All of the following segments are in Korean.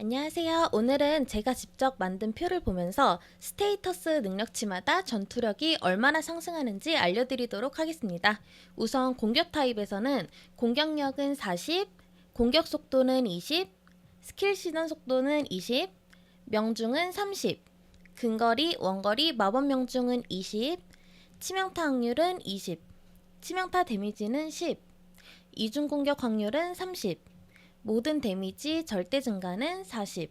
안녕하세요. 오늘은 제가 직접 만든 표를 보면서 스테이터스 능력치마다 전투력이 얼마나 상승하는지 알려드리도록 하겠습니다. 우선 공격 타입에서는 공격력은 40, 공격 속도는 20, 스킬 시전 속도는 20, 명중은 30, 근거리, 원거리, 마법 명중은 20, 치명타 확률은 20, 치명타 데미지는 10, 이중 공격 확률은 30, 모든 데미지 절대 증가는 40.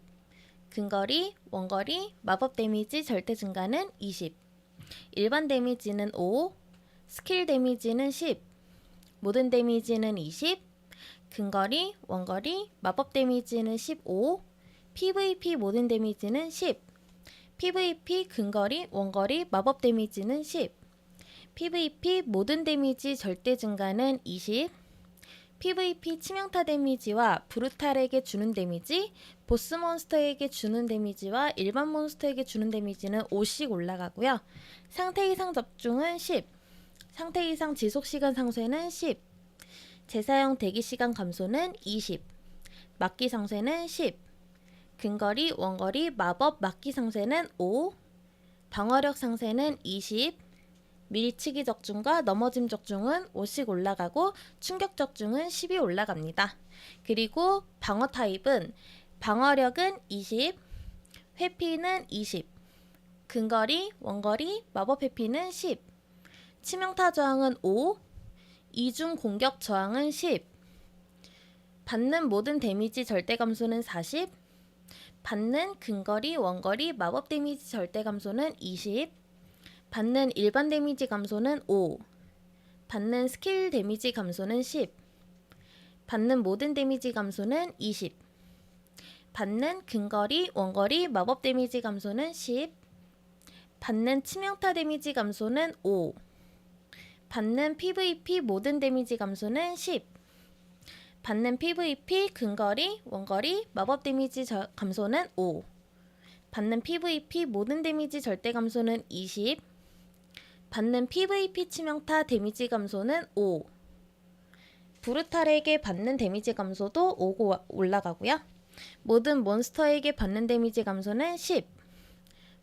근거리, 원거리, 마법 데미지 절대 증가는 20. 일반 데미지는 5. 스킬 데미지는 10. 모든 데미지는 20. 근거리, 원거리, 마법 데미지는 15. PVP 모든 데미지는 10. PVP 근거리, 원거리, 마법 데미지는 10. PVP 모든 데미지 절대 증가는 20. PVP 치명타 데미지와 브루탈에게 주는 데미지, 보스 몬스터에게 주는 데미지와 일반 몬스터에게 주는 데미지는 5씩 올라가고요. 상태 이상 접종은 10, 상태 이상 지속 시간 상쇄는 10, 재사용 대기 시간 감소는 20, 막기 상쇄는 10, 근거리, 원거리, 마법 막기 상쇄는 5, 방어력 상쇄는 20, 밀치기 적중과 넘어짐 적중은 5씩 올라가고 충격 적중은 10이 올라갑니다. 그리고 방어 타입은 방어력은 20, 회피는 20, 근거리, 원거리, 마법 회피는 10, 치명타 저항은 5, 이중 공격 저항은 10, 받는 모든 데미지 절대 감소는 40, 받는 근거리, 원거리, 마법 데미지 절대 감소는 20, 받는 일반 데미지 감소는 5. 받는 스킬 데미지 감소는 10. 받는 모든 데미지 감소는 20. 받는 근거리, 원거리, 마법 데미지 감소는 10. 받는 치명타 데미지 감소는 5. 받는 PVP 모든 데미지 감소는 10. 받는 PVP 근거리, 원거리, 마법 데미지 저- 감소는 5. 받는 PVP 모든 데미지 절대 감소는 20. 받는 PVP 치명타 데미지 감소는 5. 브루탈에게 받는 데미지 감소도 5고 올라가고요. 모든 몬스터에게 받는 데미지 감소는 10.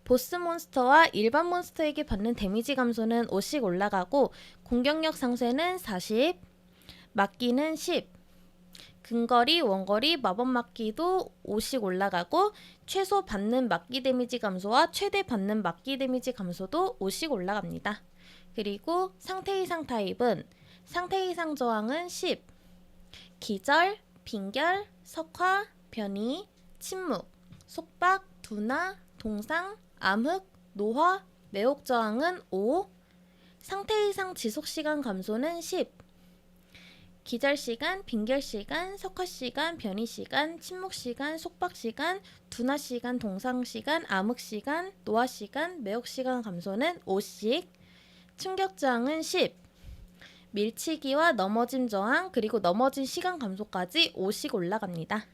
보스 몬스터와 일반 몬스터에게 받는 데미지 감소는 5씩 올라가고 공격력 상쇄는 40. 막기는 10. 근거리, 원거리, 마법 막기도 5씩 올라가고 최소 받는 막기 데미지 감소와 최대 받는 막기 데미지 감소도 5씩 올라갑니다. 그리고 상태 이상 타입은 상태 이상 저항은 10, 기절, 빈결, 석화, 변이, 침묵, 속박, 둔화, 동상, 암흑, 노화, 매혹 저항은 5, 상태 이상 지속 시간 감소는 10, 기절 시간, 빈결 시간, 석화 시간, 변이 시간, 침묵 시간, 속박 시간, 둔화 시간, 동상 시간, 암흑 시간, 노화 시간, 매혹 시간 감소는 5씩, 충격 저항은 10, 밀치기와 넘어짐 저항 그리고 넘어진 시간 감소까지 5씩 올라갑니다.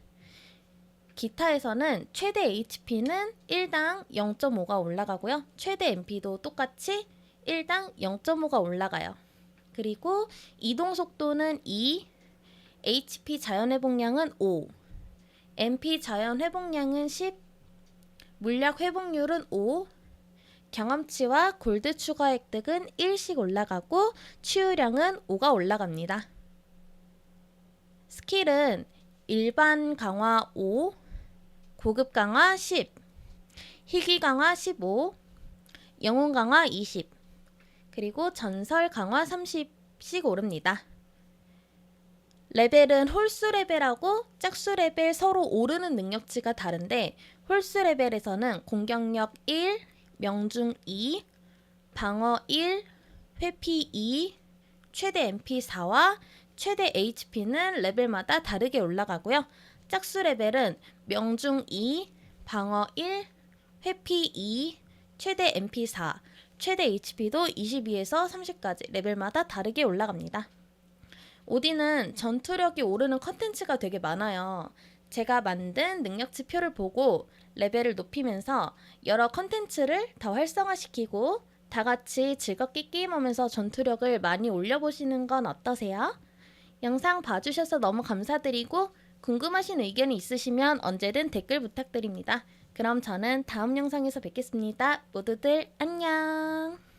기타에서는 최대 HP는 1당 0.5가 올라가고요. 최대 MP도 똑같이 1당 0.5가 올라가요. 그리고 이동 속도는 2, HP 자연 회복량은 5, MP 자연 회복량은 10, 물약 회복률은 5, 경험치와 골드 추가 획득은 1씩 올라가고 치유량은 5가 올라갑니다. 스킬은 일반 강화 5, 고급 강화 10, 희귀 강화 15, 영웅 강화 20, 그리고 전설 강화 30씩 오릅니다. 레벨은 홀수 레벨하고 짝수 레벨 서로 오르는 능력치가 다른데 홀수 레벨에서는 공격력 1, 명중 2, 방어 1, 회피 2, 최대 MP 4와 최대 HP는 레벨마다 다르게 올라가고요. 짝수 레벨은 명중 2, 방어 1, 회피 2, 최대 MP 4, 최대 HP도 22에서 30까지 레벨마다 다르게 올라갑니다. 오디는 전투력이 오르는 컨텐츠가 되게 많아요. 제가 만든 능력치 표를 보고 레벨을 높이면서 여러 컨텐츠를 더 활성화시키고 다 같이 즐겁게 게임하면서 전투력을 많이 올려보시는 건 어떠세요? 영상 봐주셔서 너무 감사드리고 궁금하신 의견이 있으시면 언제든 댓글 부탁드립니다. 그럼 저는 다음 영상에서 뵙겠습니다. 모두들 안녕!